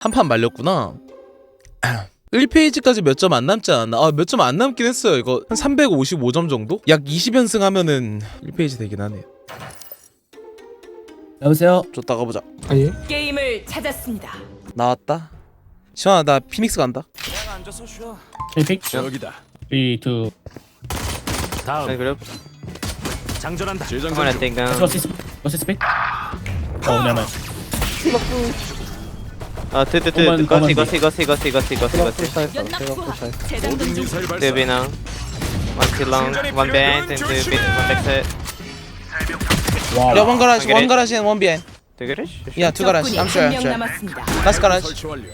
한 판 말렸구나. 1페이지까지 몇 점 안 남지 않았나? 아, 몇 점 안 남긴 했어요. 이거 한 355점 정도? 약 20연승 하면은 1페이지 되긴 하네요. 여보세요? 줬다 가보자. 아 예? 게임을 찾았습니다. 나왔다. 시원아, 나 피닉스 간다. 픽 저기다. 3, 2 다음 Good group. 장전한다. 재장전 중. What's this pick? Oh never mind uh, go B. see, go see, go see, go see, go see, go see. 연락 투하. 재장전 모든 중. 미사일 발사. One long, one behind, and two B, one 야, 원 가라시, 오케이. 원 가라시, 원 비엔. Two garage? 야, 두 가라시. 적군이 I'm sure, I'm 한명 sure. 남았습니다. 라스 가라시. 설치 완료.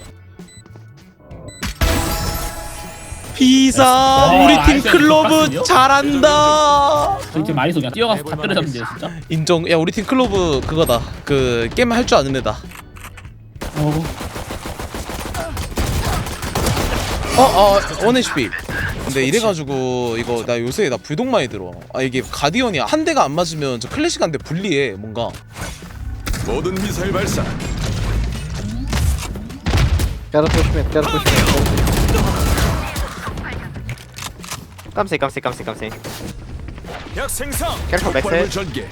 비사, 와, 우리 팀 알죠. 클로브? 잘한다. 저희 팀 많이 쏘냐 뛰어가서 다 때려잡는데 진짜 인정. 야, 우리 팀 클로브 그거다. 그 게임 할 줄 아는 애다. 어 어, 어, 원 HP. 근데 이래가지고 이거 나 요새 나 불독 많이 들어. 아 이게 가디언이 한 대가 안 맞으면 저 클래식한테 불리해 뭔가. 모든 미사일 발사. Gotta push mid, gotta push mid. gotta push mid. Come see, come see, come see, come see. 약 생성. 폭발물 side. 전개.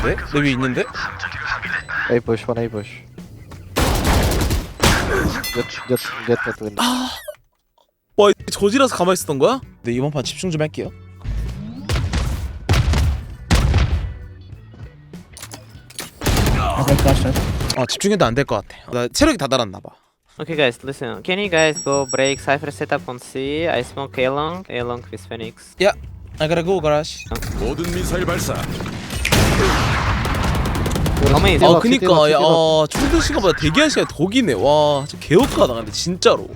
있는데? 내 위에 있는데? A push, one A push. Get, get, get that window. 와 저지라서 가만히 있었던 거야? 네 이번 판 집중 좀 할게요. Okay flash that 아 집중해도 안 될 것 같아. 나 체력이 다 달았나 봐. Okay, guys, listen. Can you guys go break Cypher setup on C? I smoke A long, A long with Phoenix. 야, I gotta go garage. 모든 미사일 발사. Many is 아 그니까 야. 어, 충전 시간보다 대기한 시간이 더 기네. 와, 진짜 개업가다 근데 진짜로.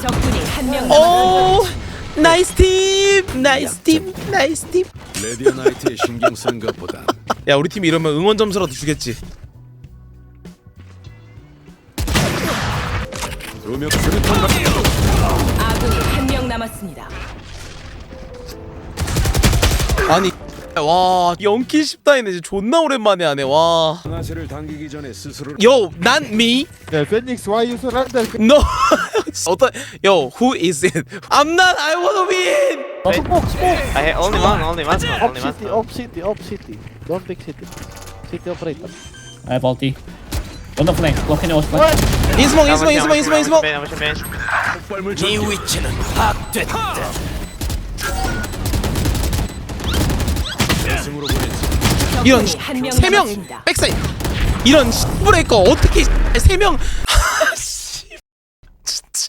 적군이 한명 오, 남았습니다. 나이스 팀, 나이스 팀, 나이스 팀. 레디아나이트에 신경 쓰는 것보다 야 우리 팀 이러면 응원 점수라도 주겠지. 두명 수류탄 발. 아군이 한 명 남았습니다. 아니 와 연킬 10다이네 진짜 존나 오랜만에 하네 와 하나세를 당기기 전에 스스로 Yo, not me. Yeah, Phoenix, why you surrender? No. 어떤 Yo, who is it? I'm not. I wanna win. Smoke, smoke! I ha- only one, only one smoke, Op only one city, smoke. op city, op city. Don't pick city. City operator. I have ulti On the flank Block any flank 인스몽, 인스몽, 인스몽, 인스몽, 인스몽. Watching, I'm watching. 폭발물 전개. 위치는 파악됐다. 이런 적군이 한명 세명 남았습니다. 백사이드. 이런 브레이커 어떻게 세 명? 진짜.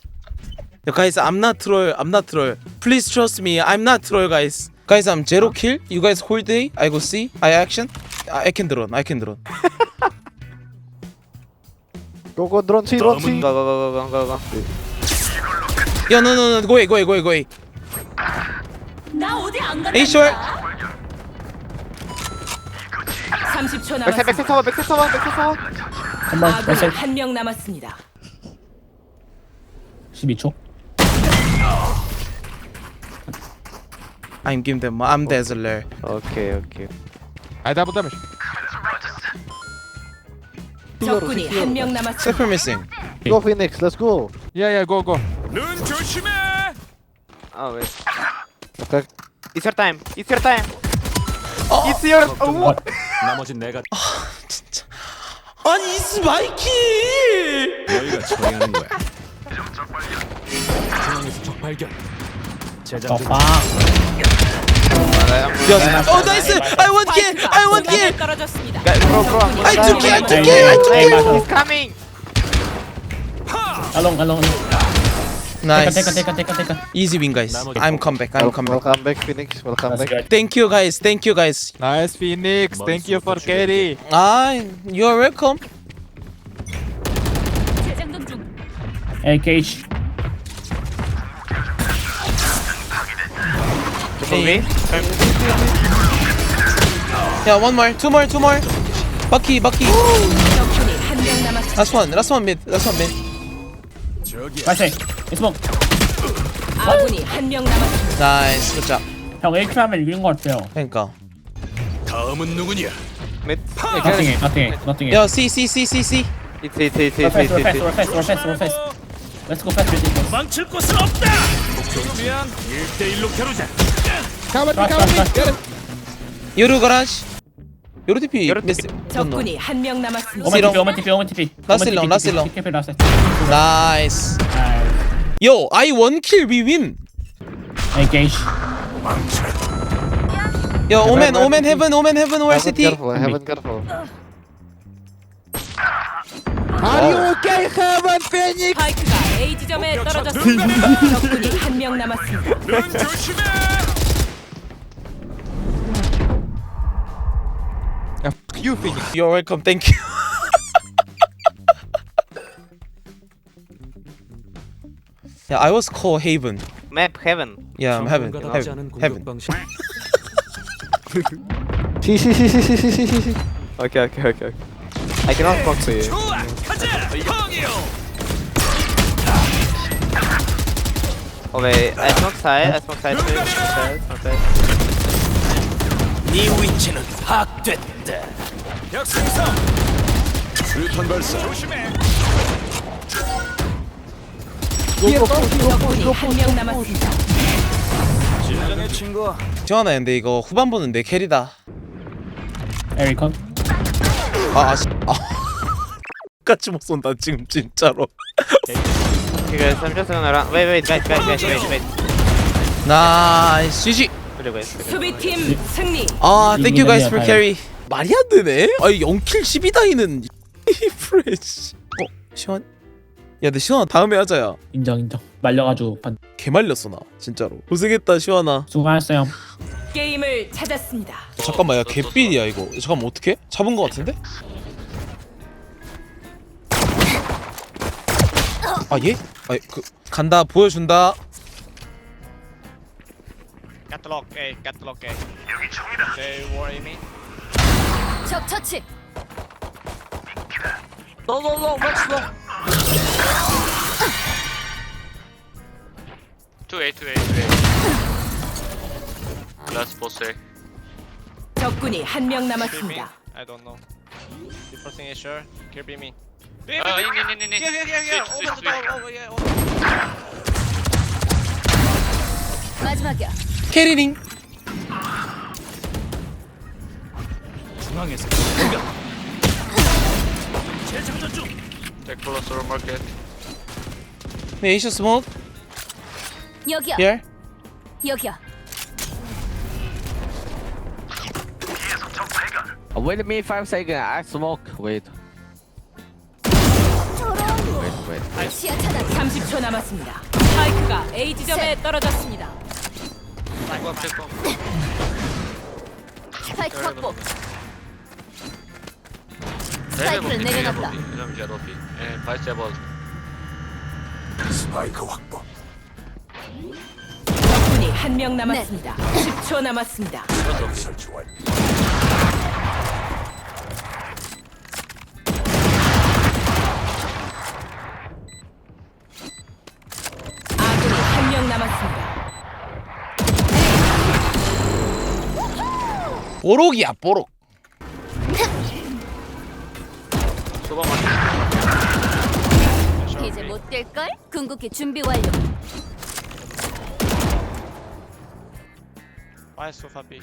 Yo, guys, I'm not troll. I'm not troll. Please trust me. I'm not troll, guys. Guys, I'm zero kill. You guys hold A. I go C. I action. I can drone. I can drone. Go, go, drone C, drone C. Go, go, go, go, go, go, go. Yo, no, no, no. Go A, go A, go A, go A. 나 어디 안 short. 간다. 30초 Backside, backside 남았습니다. tower, backside tower, backside tower. Come on 아군이 backside 한명 남았습니다. 12초 I'm giving them. I'm Dazzler. Okay, okay. I double damage. 적군이 한 명 남았습니다. Super missing. Go Phoenix, let's go. Yeah, yeah, go, go. 눈 조심해. Oh, wait. Okay. It's your time. It's your time. It's your. Oh, What? 나머진 내가 진짜. 아니 이스 마이킬. 너희가 처리하는 거야. 중앙에서 적 발견. Fuck 야, 어 나이스. I want kill. I want kill. 떨어졌습니다. Guys, bro, bro. I'm I took it. I took Hey, it. I hey, took hey, it. Michael. He's coming. Along along along Nice. Take on, take on, take on, take on. Easy win, guys. I'm come back. I'm come back. Welcome back, Phoenix. Welcome back. Thank you, guys. Thank you, guys. Nice, Phoenix. Thank you for carry. Ah, you're welcome. Hey, Cage. Hey. Yeah, one more. Two more, two more. Bucky, Bucky. Last one, last one mid. Last one mid. Right side. 이스범 아군이 한 명 남았습니다. 나이스 굿잡. 형 H 하면 이긴 것 같아요. 그니까. 다음은 누구냐? 노팅해 노팅해 노팅해 야 C C C C C. 이트 이트 이트 이트 패스 패스 이트 패스 패스 패스 렛츠고 패스 망칠 곳은 없다. 목표를 1대1로 겨루자. 가만히 가만. 요루 가라지. 요루 TP 요루 메스 적군이 어, 한명 남았습니다. 오멘 TP 오멘 TP 오멘 TP 라스 일론, 라스 일론. 나이스. 요 I one kill we win Engage. 야 오멘 Heaven, 오멘 헤븐 오멘 헤븐 월 Heaven 시티 careful, heaven careful. Are you okay, heaven, Phoenix? 스파이크가 A 지점에 떨어졌습니다. 적군이 한 명 남았습니다. 눈 조심해. You Phoenix. You're welcome thank you Yeah, I was called Haven. Map heaven. Yeah, I'm Heaven. 전문가답지 Heaven. 않은 공격 Heaven. 방식. See, see, see, see, see, see, see, see, see. Okay, okay, okay. okay. I cannot talk to you. 좋아, 가자. 형이요. Oh wait, I smoke side, I smoke side too. Smoke side, smoke side. 네 위치는 파악됐다. 혁승성. 수류탄 발사. 조심해. 적군이 한 명 남았습니다. 진정해 친구. 지원아 근데 이거 후반부는 내 캐리다. Ericon. 아, 아, 씨. 아. 같이 못 쏜다 지금 진짜로. Just gonna run. Wait, wait, wait, wait, wait, wait, wait. 나이스 GG. Wait. 수비팀 승리. 아, thank you guys for 이기는 carry. 말이 안 되네. 아니 0킬 12다이는 프레시. 어, 시원. 근데 시원아 다음에 하자야. 인정 인정 말려가지고 반 개 말렸어 나 진짜로. 고생했다 시원아. 수고하셨어요 게임을 찾았습니다. 잠깐만 야 개삘이야 이거. 잠깐만 어떻게? 잡은 거 같은데? 아 얘? 아그 간다 보여준다. Catalog 처치. No, no, no. 2A 2A 2A 라스 보스 적군이 한 명 Kill me? 남았습니다. I don't know. The first thing is sure. Kill be me. Be me. 아, 네, 네, 네, 네. Here, here, here, here. Switch, Over the switch, switch. top. Over here. Over. 마지막이야. 캐리링 중앙에서 공격 재장전 중 Take closer market. 네 에이셔 스모크. 여기야. Here. 여기야. Uh, Wait me five seconds. I smoke. Wait. Wait, wait. 시야 차단. 30초 남았습니다. 스파이크가 A 지점에 떨어졌습니다. Take one, take one. 스파이크 확보. 스파이크를 내려놨다. 이제 높이. 예, 제벌. 스파이크 확보. 적군이 한 명 남았습니다. 10초 남았습니다. 설치 완. 아군이 한 명 남았습니다. 뽀록이야 뽀록. 이제 못 뛸걸? 궁극기 준비 완료. Is Sofa B?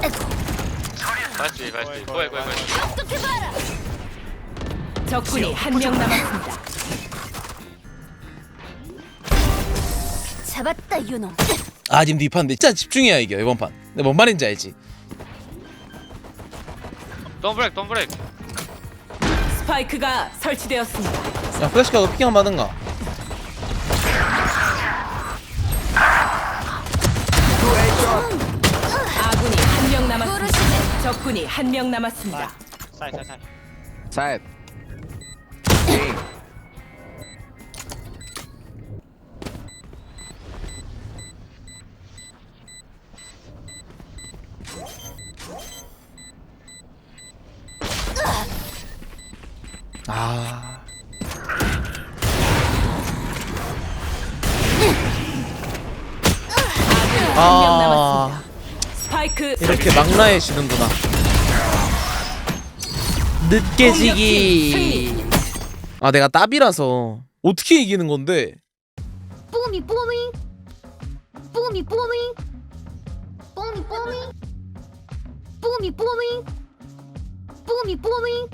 Go, go, 고해, go, 고해. 적군이 한 명 남았습니다. 잡았다 유노. 아 지금 뒷판인데 진짜 집중해야 이겨 이번 판. 근데 뭔 말인지 알지? Don't break, don't break. 스파이크가 설치되었습니다. 야 플래시카가 피킹 한 받은가? 아군이 한 명 남았습니다. 적군이 한 명 남았습니다. Side. 아. 남 았습니다. 스파이크 이렇게 막나해 지는구나. 늦게 지기. 아 내가 따비라서 어떻게 이기는 건데? 뽀미 뽀미 뽀미 뽀미 뽀미 뽀미 뽀미 뽀미 뽀미 뽀미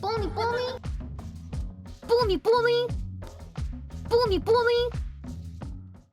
뽀미 뽀미? 뽀미 뽀미? 뽀미 뽀미